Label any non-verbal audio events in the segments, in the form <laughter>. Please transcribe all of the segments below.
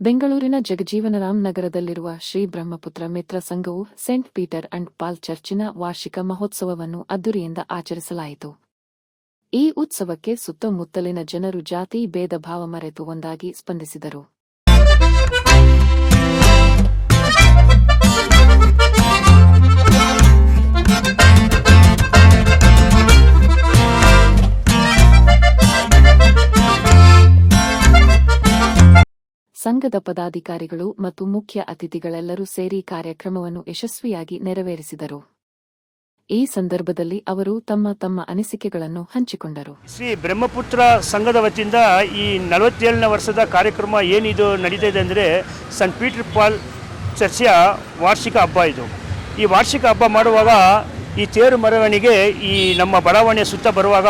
ಬೆಂಗಳೂರಿನ ಜಗಜೀವನರಾಮ್ ನಗರದಲ್ಲಿರುವ ಶ್ರೀ ಬ್ರಹ್ಮಪುತ್ರ ಮಿತ್ರ ಸಂಘವು ಸೆಂಟ್ ಪೀಟರ್ ಅಂಡ್ ಪಾಲ್ ಚರ್ಚಿನ ವಾರ್ಷಿಕ ಮಹೋತ್ಸವವನ್ನು ಅದ್ದೂರಿಯಿಂದ ಆಚರಿಸಲಾಯಿತು. ಈ ಉತ್ಸವಕ್ಕೆ ಸುತ್ತಮುತ್ತಲಿನ ಜನರು ಜಾತಿ, ಭೇದ, ಭಾವ ಮರೆತು ಒಂದಾಗಿ ಸ್ಪಂದಿಸಿದರು. ಸಂಘದ ಪದಾಧಿಕಾರಿಗಳು ಮತ್ತು ಮುಖ್ಯ ಅತಿಥಿಗಳೆಲ್ಲರೂ ಸೇರಿ ಕಾರ್ಯಕ್ರಮವನ್ನು ಯಶಸ್ವಿಯಾಗಿ ನೆರವೇರಿಸಿದರು. ಈ ಸಂದರ್ಭದಲ್ಲಿ ಅವರು ತಮ್ಮ ತಮ್ಮ ಅನಿಸಿಕೆಗಳನ್ನು ಹಂಚಿಕೊಂಡರು. ಶ್ರೀ ಬ್ರಹ್ಮಪುತ್ರ ಸಂಘದ ವತಿಯಿಂದ ಈ ನಲವತ್ತೇಳನೇ ವರ್ಷದ ಕಾರ್ಯಕ್ರಮ ಏನಿದು ನಡೀತಾ ಇದೆ ಅಂದರೆ ಸನ್ ಪೀಟರ್ ಪಾಲ್ ಚರ್ಚೆಯ ವಾರ್ಷಿಕ ಹಬ್ಬ ಇದು. ಈ ವಾರ್ಷಿಕ ಹಬ್ಬ ಮಾಡುವಾಗ ಈ ತೇರು ಮೆರವಣಿಗೆ ಈ ನಮ್ಮ ಬಡಾವಣೆಯ ಸುತ್ತ ಬರುವಾಗ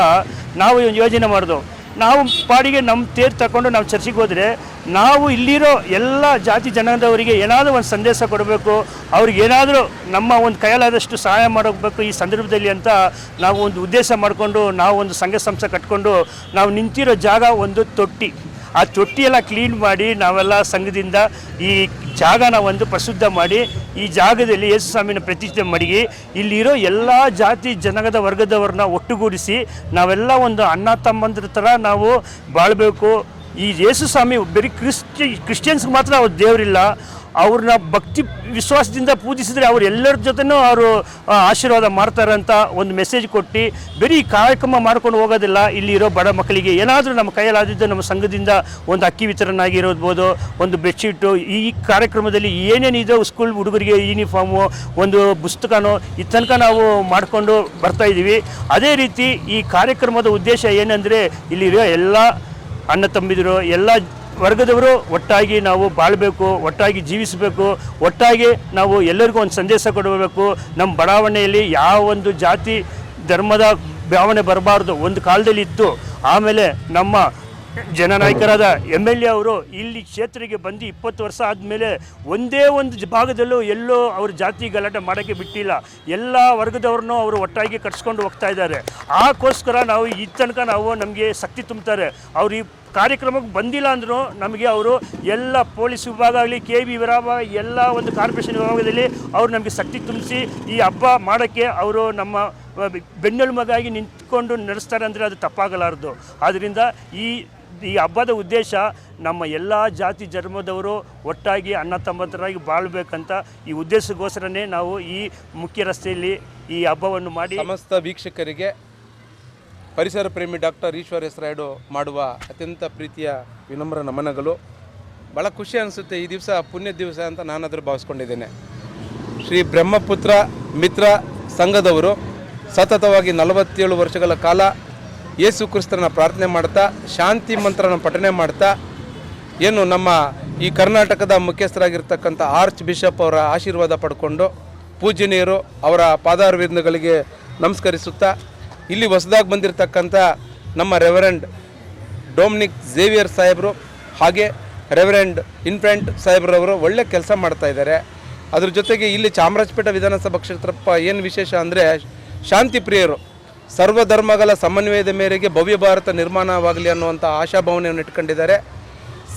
ನಾವು ಯೋಜನೆ ಮಾಡೋದು. ನಾವು ಪಾಡಿಗೆ ನಮ್ಮ ತೇರು ತಗೊಂಡು ನಾವು ಚರ್ಚಿಗೆ ಹೋದರೆ ನಾವು ಇಲ್ಲಿರೋ ಎಲ್ಲ ಜಾತಿ ಜನಾಂಗದವರಿಗೆ ಏನಾದರೂ ಒಂದು ಸಂದೇಶ ಕೊಡಬೇಕು, ಅವ್ರಿಗೆ ಏನಾದರೂ ನಮ್ಮ ಒಂದು ಕೈಯಲ್ಲಾದಷ್ಟು ಸಹಾಯ ಮಾಡಬೇಕು ಈ ಸಂದರ್ಭದಲ್ಲಿ ಅಂತ ನಾವು ಒಂದು ಉದ್ದೇಶ ಮಾಡಿಕೊಂಡು ನಾವು ಒಂದು ಸಂಘ ಸಂಸ್ಥೆ ಕಟ್ಕೊಂಡು ನಾವು ನಿಂತಿರೋ ಜಾಗ ಒಂದು ತೊಟ್ಟಿ. ಆ ತೊಟ್ಟಿಯೆಲ್ಲ ಕ್ಲೀನ್ ಮಾಡಿ ನಾವೆಲ್ಲ ಸಂಘದಿಂದ ಈ ಜಾಗನ ಒಂದು ಪ್ರಸಿದ್ಧ ಮಾಡಿ, ಈ ಜಾಗದಲ್ಲಿ ಯೇಸು ಸ್ವಾಮಿನ ಪ್ರತಿಷ್ಠೆ ಮಡಗಿ, ಇಲ್ಲಿರೋ ಎಲ್ಲ ಜಾತಿ ಜನಗದ ವರ್ಗದವ್ರನ್ನ ಒಟ್ಟುಗೂಡಿಸಿ ನಾವೆಲ್ಲ ಒಂದು ಅಣ್ಣ ತಮ್ಮಂದ್ರ ಥರ ನಾವು ಬಾಳಬೇಕು. ಈ ಯೇಸು ಸ್ವಾಮಿ ಬರೀ ಕ್ರಿಸ್ಟಿ, ಕ್ರಿಶ್ಚಿಯನ್ಸ್ಗೆ ಮಾತ್ರ ಅವ್ರು ದೇವರಿಲ್ಲ. ಅವ್ರನ್ನ ಭಕ್ತಿ ವಿಶ್ವಾಸದಿಂದ ಪೂಜಿಸಿದರೆ ಅವ್ರು ಎಲ್ಲರ ಜೊತೆನೂ ಅವರು ಆಶೀರ್ವಾದ ಮಾಡ್ತಾರೆ ಅಂತ ಒಂದು ಮೆಸೇಜ್ ಕೊಟ್ಟು ಬರೀ ಕಾರ್ಯಕ್ರಮ ಮಾಡ್ಕೊಂಡು ಹೋಗೋದಿಲ್ಲ ಇಲ್ಲಿರೋ ಬಡ ಮಕ್ಕಳಿಗೆ ಏನಾದರೂ ನಮ್ಮ ಕೈಯಲ್ಲಾದಿದ್ದು ನಮ್ಮ ಸಂಘದಿಂದ ಒಂದು ಅಕ್ಕಿ ವಿತರಣೆ ಆಗಿರೋದ್ಬೋದು ಒಂದು ಬೆಡ್ಶೀಟು ಈ ಕಾರ್ಯಕ್ರಮದಲ್ಲಿ ಏನೇನಿದೆ ಸ್ಕೂಲ್ ಹುಡುಗರಿಗೆ ಯೂನಿಫಾರ್ಮು ಒಂದು ಪುಸ್ತಕನೋ, ಈ ತನಕ ನಾವು ಮಾಡಿಕೊಂಡು ಬರ್ತಾ ಇದ್ದೀವಿ. ಅದೇ ರೀತಿ ಈ ಕಾರ್ಯಕ್ರಮದ ಉದ್ದೇಶ ಏನಂದರೆ, ಇಲ್ಲಿರೋ ಎಲ್ಲ ಅಣ್ಣ ತಂಬಿದ್ರು ಎಲ್ಲ ವರ್ಗದವರು ಒಟ್ಟಾಗಿ ನಾವು ಬಾಳಬೇಕು, ಒಟ್ಟಾಗಿ ಜೀವಿಸಬೇಕು, ಒಟ್ಟಾಗಿ ನಾವು ಎಲ್ಲರಿಗೂ ಒಂದು ಸಂದೇಶ ಕೊಡಬೇಕು. ನಮ್ಮ ಬಡಾವಣೆಯಲ್ಲಿ ಯಾವ ಒಂದು ಜಾತಿ ಧರ್ಮದ ಭಾವನೆ ಬರಬಾರ್ದು ಒಂದು ಕಾಲದಲ್ಲಿ ಇತ್ತು. ಆಮೇಲೆ ನಮ್ಮ ಜನನಾಯಕರಾದ ಎಂ ಎಲ್ ಎ ಅವರು ಇಲ್ಲಿ ಕ್ಷೇತ್ರಕ್ಕೆ ಬಂದು ಇಪ್ಪತ್ತು ವರ್ಷ ಆದಮೇಲೆ ಒಂದೇ ಒಂದು ಭಾಗದಲ್ಲೂ ಎಲ್ಲೋ ಅವ್ರ ಜಾತಿ ಗಲಾಟೆ ಮಾಡೋಕ್ಕೆ ಬಿಟ್ಟಿಲ್ಲ. ಎಲ್ಲ ವರ್ಗದವ್ರನ್ನೂ ಅವರು ಒಟ್ಟಾಗಿ ಕಟ್ಸ್ಕೊಂಡು ಹೋಗ್ತಾ ಇದ್ದಾರೆ. ಆಕೋಸ್ಕರ ನಾವು ಈ ತನಕ ನಾವು ನಮಗೆ ಶಕ್ತಿ ತುಂಬ್ತಾರೆ. ಅವ್ರು ಈ ಕಾರ್ಯಕ್ರಮಕ್ಕೆ ಬಂದಿಲ್ಲ ಅಂದರೂ ನಮಗೆ ಅವರು ಎಲ್ಲ ಪೊಲೀಸ್ ವಿಭಾಗ ಆಗಲಿ, ಕೆ ಬಿ ವಿರಾಮ ಎಲ್ಲ ಒಂದು ಕಾರ್ಪೊರೇಷನ್ ವಿಭಾಗದಲ್ಲಿ ಅವರು ನಮಗೆ ಶಕ್ತಿ ತುಂಬಿಸಿ ಈ ಹಬ್ಬ ಮಾಡೋಕ್ಕೆ ಅವರು ನಮ್ಮ ಬೆನ್ನೆಲುಬಾಗಿ ನಿಂತ್ಕೊಂಡು ನಡೆಸ್ತಾರೆ ಅಂದರೆ ಅದು ತಪ್ಪಾಗಲಾರದು. ಆದ್ದರಿಂದ ಈ ಈ ಹಬ್ಬದ ಉದ್ದೇಶ ನಮ್ಮ ಎಲ್ಲ ಜಾತಿ ಧರ್ಮದವರು ಒಟ್ಟಾಗಿ ಅಣ್ಣ ತಮ್ಮತರಾಗಿ ಬಾಳ್ಬೇಕಂತ ಈ ಉದ್ದೇಶಕ್ಕೋಸ್ಕರನೇ ನಾವು ಈ ಮುಖ್ಯ ರಸ್ತೆಯಲ್ಲಿ ಈ ಹಬ್ಬವನ್ನು ಮಾಡಿ ಸಮಸ್ತ ವೀಕ್ಷಕರಿಗೆ ಪರಿಸರ ಪ್ರೇಮಿ ಡಾಕ್ಟರ್ ಈಶ್ವರ್ ಹೆಸರಾಯ್ಡು ಮಾಡುವ ಅತ್ಯಂತ ಪ್ರೀತಿಯ ವಿನಮ್ರ ನಮನಗಳು. ಭಾಳ ಖುಷಿ ಅನಿಸುತ್ತೆ ಈ ದಿವಸ, ಪುಣ್ಯ ದಿವಸ ಅಂತ ನಾನಾದರೂ ಭಾವಿಸ್ಕೊಂಡಿದ್ದೇನೆ. ಶ್ರೀ ಬ್ರಹ್ಮಪುತ್ರ ಮಿತ್ರ ಸಂಘದವರು ಸತತವಾಗಿ ನಲವತ್ತೇಳು ವರ್ಷಗಳ ಕಾಲ ಯೇಸು ಕ್ರಿಸ್ತನ ಪ್ರಾರ್ಥನೆ ಮಾಡ್ತಾ, ಶಾಂತಿ ಮಂತ್ರನ ಪಠನೆ ಮಾಡ್ತಾ, ಏನು ನಮ್ಮ ಈ ಕರ್ನಾಟಕದ ಮುಖ್ಯಸ್ಥರಾಗಿರ್ತಕ್ಕಂಥ ಆರ್ಚ್ ಬಿಷಪ್ ಅವರ ಆಶೀರ್ವಾದ ಪಡ್ಕೊಂಡು ಪೂಜನೀಯರು ಅವರ ಪಾದಾರ್ವಿಂದಗಳಿಗೆ ನಮಸ್ಕರಿಸುತ್ತಾ ಇಲ್ಲಿ ಹೊಸದಾಗಿ ಬಂದಿರತಕ್ಕಂಥ ನಮ್ಮ ರೆವರೆಂಡ್ ಡೊಮಿನಿಕ್ ಝೇವಿಯರ್ ಸಾಹೇಬರು ಹಾಗೆ ರೆವರೆಂಡ್ ಇನ್ಫ್ರೆಂಟ್ ಸಾಹೇಬ್ರವರು ಒಳ್ಳೆ ಕೆಲಸ ಮಾಡ್ತಾ ಇದ್ದಾರೆ. ಅದ್ರ ಜೊತೆಗೆ ಇಲ್ಲಿ ಚಾಮರಾಜಪೇಟೆ ವಿಧಾನಸಭಾ ಕ್ಷೇತ್ರಪ್ಪ ಏನು ವಿಶೇಷ ಅಂದರೆ ಶಾಂತಿ ಪ್ರಿಯರು. ಸರ್ವಧರ್ಮಗಳ ಸಮನ್ವಯದ ಮೇರೆಗೆ ಭವ್ಯ ಭಾರತ ನಿರ್ಮಾಣವಾಗಲಿ ಅನ್ನುವಂಥ ಆಶಾಭಾವನೆಯನ್ನು ಇಟ್ಕೊಂಡಿದ್ದಾರೆ.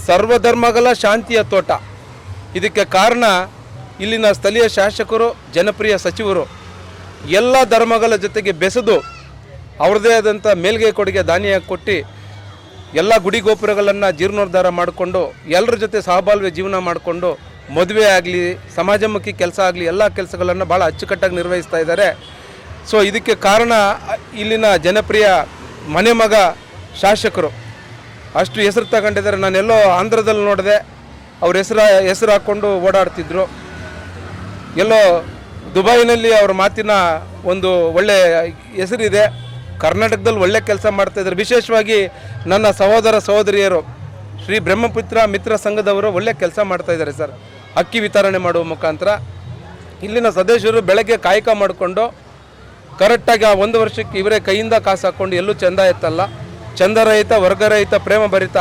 ಸರ್ವಧರ್ಮಗಳ ಶಾಂತಿಯ ತೋಟ. ಇದಕ್ಕೆ ಕಾರಣ ಇಲ್ಲಿನ ಸ್ಥಳೀಯ ಶಾಸಕರು, ಜನಪ್ರಿಯ ಸಚಿವರು ಎಲ್ಲ ಧರ್ಮಗಳ ಜೊತೆಗೆ ಬೆಸೆದು ಅವ್ರದ್ದೇ ಆದಂಥ ಮೇಲ್ಗೆ ಕೊಡುಗೆ ದಾನಿಯ ಕೊಟ್ಟು ಎಲ್ಲ ಗುಡಿ ಗೋಪುರಗಳನ್ನು ಜೀರ್ಣೋದ್ಧಾರ ಮಾಡಿಕೊಂಡು ಎಲ್ಲರ ಜೊತೆ ಸಹಬಾಳ್ವೆ ಜೀವನ ಮಾಡಿಕೊಂಡು, ಮದುವೆ ಆಗಲಿ, ಸಮಾಜಮುಖಿ ಕೆಲಸ ಆಗಲಿ, ಎಲ್ಲ ಕೆಲಸಗಳನ್ನು ಭಾಳ ಅಚ್ಚುಕಟ್ಟಾಗಿ ನಿರ್ವಹಿಸ್ತಾ ಇದ್ದಾರೆ. ಸೊ ಇದಕ್ಕೆ ಕಾರಣ ಇಲ್ಲಿನ ಜನಪ್ರಿಯ ಮನೆ ಮಗ ಶಾಸಕರು. ಅಷ್ಟು ಹೆಸರು ತಗೊಂಡಿದ್ದಾರೆ. ನಾನೆಲ್ಲೋ ಆಂಧ್ರದಲ್ಲಿ ನೋಡಿದೆ, ಅವ್ರ ಹೆಸರು ಹೆಸರು ಹಾಕ್ಕೊಂಡು ಓಡಾಡ್ತಿದ್ರು. ಎಲ್ಲೋ ದುಬೈನಲ್ಲಿ ಅವ್ರ ಮಾತಿನ ಒಂದು ಒಳ್ಳೆ ಹೆಸರಿದೆ. ಕರ್ನಾಟಕದಲ್ಲಿ ಒಳ್ಳೆ ಕೆಲಸ ಮಾಡ್ತಾ ಇದ್ದಾರೆ. ವಿಶೇಷವಾಗಿ ನನ್ನ ಸಹೋದರ ಸಹೋದರಿಯರು, ಶ್ರೀ ಬ್ರಹ್ಮಪುತ್ರ ಮಿತ್ರ ಸಂಘದವರು ಒಳ್ಳೆ ಕೆಲಸ ಮಾಡ್ತಾ ಇದ್ದಾರೆ ಸರ್. ಅಕ್ಕಿ ವಿತರಣೆ ಮಾಡುವ ಮುಖಾಂತರ. ಇಲ್ಲಿನ ಸದಸ್ಯರು ಬೆಳಗ್ಗೆ ಕಾಯಕ ಮಾಡಿಕೊಂಡು ಕರೆಕ್ಟಾಗಿ ಆ ಒಂದು ವರ್ಷಕ್ಕೆ ಇವರೇ ಕೈಯಿಂದ ಕಾಸು ಹಾಕ್ಕೊಂಡು ಎಲ್ಲೂ ಚಂದ ಎತ್ತಲ್ಲ. ಚಂದರಹಿತ, ವರ್ಗರಹಿತ ಪ್ರೇಮ ಭರಿತ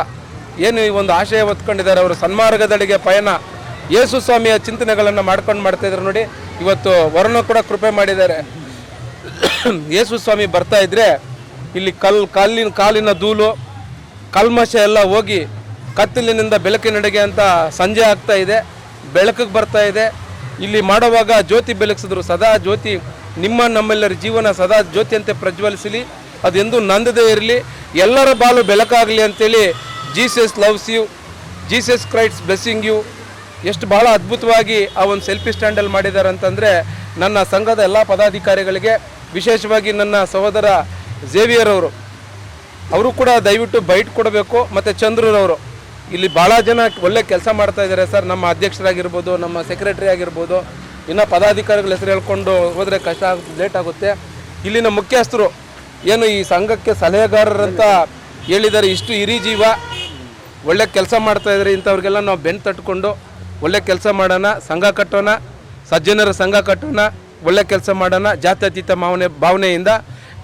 ಏನು ಈ ಒಂದು ಆಶಯ ಹೊತ್ಕೊಂಡಿದ್ದಾರೆ. ಅವರು ಸನ್ಮಾರ್ಗದಡಿಗೆ ಪಯಣ. ಯೇಸು ಸ್ವಾಮಿಯ ಚಿಂತನೆಗಳನ್ನು ಮಾಡ್ಕೊಂಡು ಮಾಡ್ತಾ ಇದ್ದಾರೆ ನೋಡಿ. ಇವತ್ತು ವರ್ಣ ಕೂಡ ಕೃಪೆ ಮಾಡಿದ್ದಾರೆ. <coughs> ಯೇಸು ಸ್ವಾಮಿ ಬರ್ತಾ ಇದ್ರೆ ಇಲ್ಲಿ ಕಲ್ ಕಾಲಿನ ಕಾಲಿನ ಧೂಳು, ಕಲ್ಮಶ ಎಲ್ಲ ಹೋಗಿ ಕತ್ತಲಿನಿಂದ ಬೆಳಕಿನಡೆಗೆ ಅಂತ ಸಂಜೆ ಆಗ್ತಾ ಇದೆ, ಬೆಳಕಿಗೆ ಬರ್ತಾ ಇದೆ. ಇಲ್ಲಿ ಮಾಡುವಾಗ ಜ್ಯೋತಿ ಬೆಳಗಿಸಿದ್ರು. ಸದಾ ಜ್ಯೋತಿ, ನಿಮ್ಮ ನಮ್ಮೆಲ್ಲರ ಜೀವನ ಸದಾ ಜ್ಯೋತಿಯಂತೆ ಪ್ರಜ್ವಲಿಸಲಿ, ಅದೆಂದು ನಂದದೇ ಇರಲಿ. ಎಲ್ಲರ ಬಾಲು ಬೆಳಕಾಗಲಿ ಅಂತೇಳಿ Jesus loves you, Jesus Christ's blessing you. ಎಷ್ಟು ಬಹಳ ಅದ್ಭುತವಾಗಿ ಆ ಒಂದು ಸೆಲ್ಫಿ ಸ್ಟ್ಯಾಂಡಲ್ಲಿ ಮಾಡಿದ್ದಾರೆ ಅಂತಂದರೆ, ನನ್ನ ಸಂಘದ ಎಲ್ಲ ಪದಾಧಿಕಾರಿಗಳಿಗೆ ವಿಶೇಷವಾಗಿ ನನ್ನ ಸಹೋದರ ಝೇವಿಯರ್ ಅವರು ಅವರು ಕೂಡ ದಯವಿಟ್ಟು ಬೈಟ್ ಕೊಡಬೇಕು ಮತ್ತು ಚಂದ್ರರವರು. ಇಲ್ಲಿ ಭಾಳ ಜನ ಒಳ್ಳೆ ಕೆಲಸ ಮಾಡ್ತಾ ಇದ್ದಾರೆ ಸರ್. ನಮ್ಮ ಅಧ್ಯಕ್ಷರಾಗಿರ್ಬೋದು, ನಮ್ಮ ಸೆಕ್ರೆಟರಿ ಆಗಿರ್ಬೋದು. ಇನ್ನು ಪದಾಧಿಕಾರಿಗಳ ಹೆಸರು ಹೇಳ್ಕೊಂಡು ಹೋದರೆ ಕಷ್ಟ ಆಗುತ್ತೆ ಲೇಟ್ ಆಗುತ್ತೆ. ಇಲ್ಲಿನ ಮುಖ್ಯಸ್ಥರು ಏನು ಈ ಸಂಘಕ್ಕೆ ಸಲಹೆಗಾರರಂತ ಹೇಳಿದ್ದಾರೆ, ಇಷ್ಟು ಹಿರಿ ಜೀವ. ಒಳ್ಳೆ ಕೆಲಸ ಮಾಡ್ತಾ ಇದ್ದಾರೆ, ಇಂಥವ್ರಿಗೆಲ್ಲ ನಾವು ಬೆನ್ನು ತಟ್ಕೊಂಡು ಒಳ್ಳೆ ಕೆಲಸ ಮಾಡೋಣ, ಸಂಘ ಕಟ್ಟೋಣ, ಸಜ್ಜನರ ಸಂಘ ಕಟ್ಟೋಣ. ಒಳ್ಳೆ ಕೆಲಸ ಮಾಡೋಣ, ಜಾತ್ಯತೀತ ಭಾವನೆ ಭಾವನೆಯಿಂದ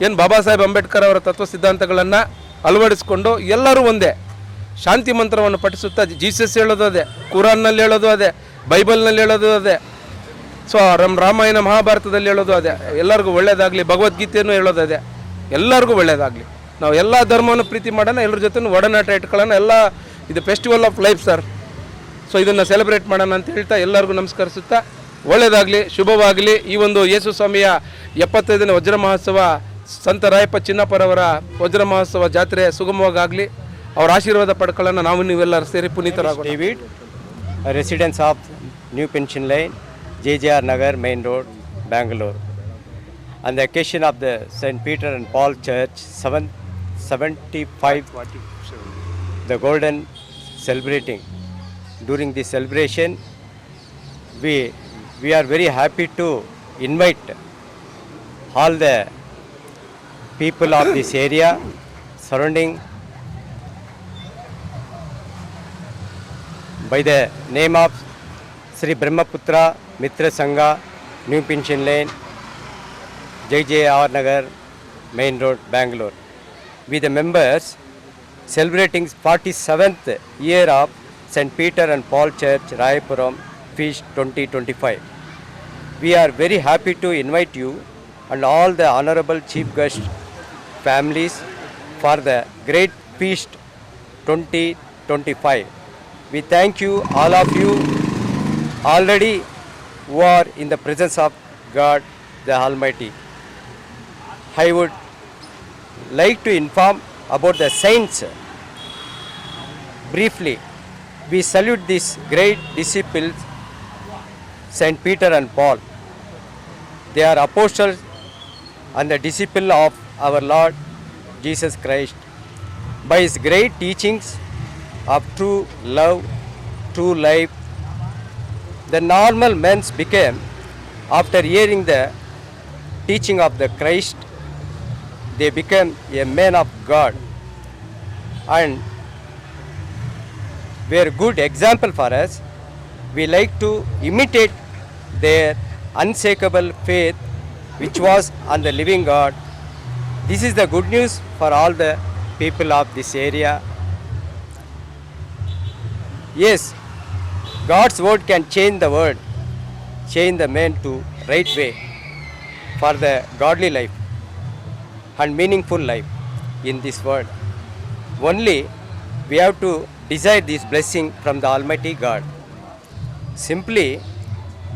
ಏನು ಬಾಬಾ ಸಾಹೇಬ್ ಅಂಬೇಡ್ಕರ್ ಅವರ ತತ್ವ ಸಿದ್ಧಾಂತಗಳನ್ನು ಅಳವಡಿಸ್ಕೊಂಡು ಎಲ್ಲರೂ ಒಂದೇ. ಶಾಂತಿ ಮಂತ್ರವನ್ನು ಪಠಿಸುತ್ತಾ ಜೀಸಸ್ ಹೇಳೋದು ಅದೇ, ಕುರಾನ್ನಲ್ಲಿ ಹೇಳೋದು ಅದೇ, ಬೈಬಲ್ನಲ್ಲಿ ಹೇಳೋದು ಅದೇ, ಸೊ ನಮ್ಮ ರಾಮಾಯಣ ಮಹಾಭಾರತದಲ್ಲಿ ಹೇಳೋದು ಅದೇ, ಎಲ್ಲರಿಗೂ ಒಳ್ಳೇದಾಗಲಿ, ಭಗವದ್ಗೀತೆಯನ್ನು ಹೇಳೋದು ಅದೇ, ಎಲ್ಲರಿಗೂ ಒಳ್ಳೇದಾಗಲಿ. ನಾವು ಎಲ್ಲ ಧರ್ಮವನ್ನು ಪ್ರೀತಿ ಮಾಡೋಣ, ಎಲ್ಲರ ಜೊತೆ ಒಡನಾಟ ಇಟ್ಕೊಳ್ಳೋಣ, ಎಲ್ಲ, ಇದು festival of life sir so ಇದನ್ನು ಸೆಲೆಬ್ರೇಟ್ ಮಾಡೋಣ ಅಂತ ಹೇಳ್ತಾ ಎಲ್ಲರಿಗೂ ನಮಸ್ಕರಿಸುತ್ತಾ ಒಳ್ಳೆಯದಾಗಲಿ ಶುಭವಾಗಲಿ. ಈ ಒಂದು ಯೇಸು ಸ್ವಾಮಿಯ ಎಪ್ಪತ್ತೈದನೇ ವಜ್ರ ಮಹೋತ್ಸವ ಸಂತ ರಾಯಪ್ಪ ಚಿನ್ನಪ್ಪರವರ ವಜ್ರ ಮಹೋತ್ಸವ ಜಾತ್ರೆ ಸುಗಮವಾಗಲಿ. ಅವರ ಆಶೀರ್ವಾದ ಪಡ್ಕೊಳ್ಳೋಣ. ನಾವು ನೀವೆಲ್ಲರೂ ಸೇರಿ Puneeth David residence of new pension line J J R Nagar main road Bangalore on the occasion of the saint Peter and Paul church seven seventy five the golden celebrating during this celebration we we are very happy to invite all the people of this area surrounding by the name of Sri Brahmaputra Mitra Sangha, New Pension Lane, JJR Nagar, Main Road, Bangalore. We the members celebrating 47th year of St. Peter and Paul Church, Rayapuram, Feast 2025. We are very happy to invite you and all the honorable chief guest families for the great feast 2025. We thank you, all of you, already who are in the presence of God the Almighty. I would like to inform about the saints briefly. We salute these great disciples, Saint Peter and Paul. They are apostles and the disciple of our Lord Jesus Christ. By his great teachings of true love, true life, the normal men became, after hearing the teaching of the Christ, they became a man of God and were good example for us. We like to imitate their unshakable faith which was on the living God. This is the good news for all the people of this area. Yes, God's word can change the world, change the man to right way for the godly life and meaningful life in this world. Only we have to desire this blessing from the Almighty God. Simply,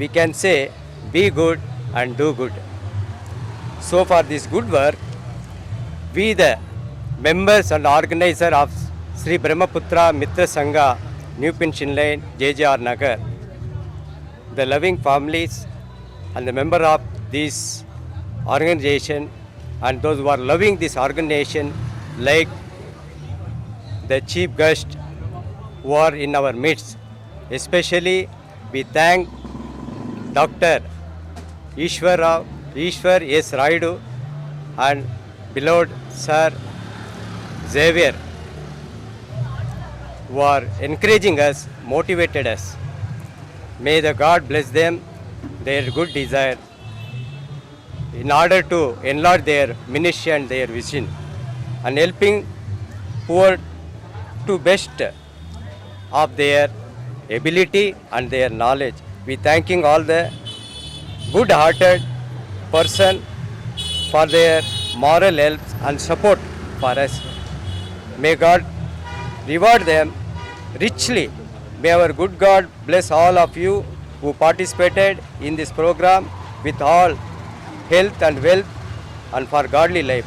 we can say, be good and do good. So, for this good work, we, the members and organizer of Sri Brahmaputra Mitra Sangha, New Pension Lane, JJR Nagar, the loving families and the member of this organization and those who are loving this organization like the chief guest who are in our midst. Especially we thank Dr. Ishwara, Ishwar S. Raidu and beloved Sir Xavier who are encouraging us, motivated us. May the God bless them, their good desire, in order to enlarge their ministry and their vision, and helping poor to best of their ability and their knowledge. We thanking all the good-hearted person for their moral help and support for us. May God reward them richly. May our good God bless all of you who participated in this program with all health and wealth and for godly life.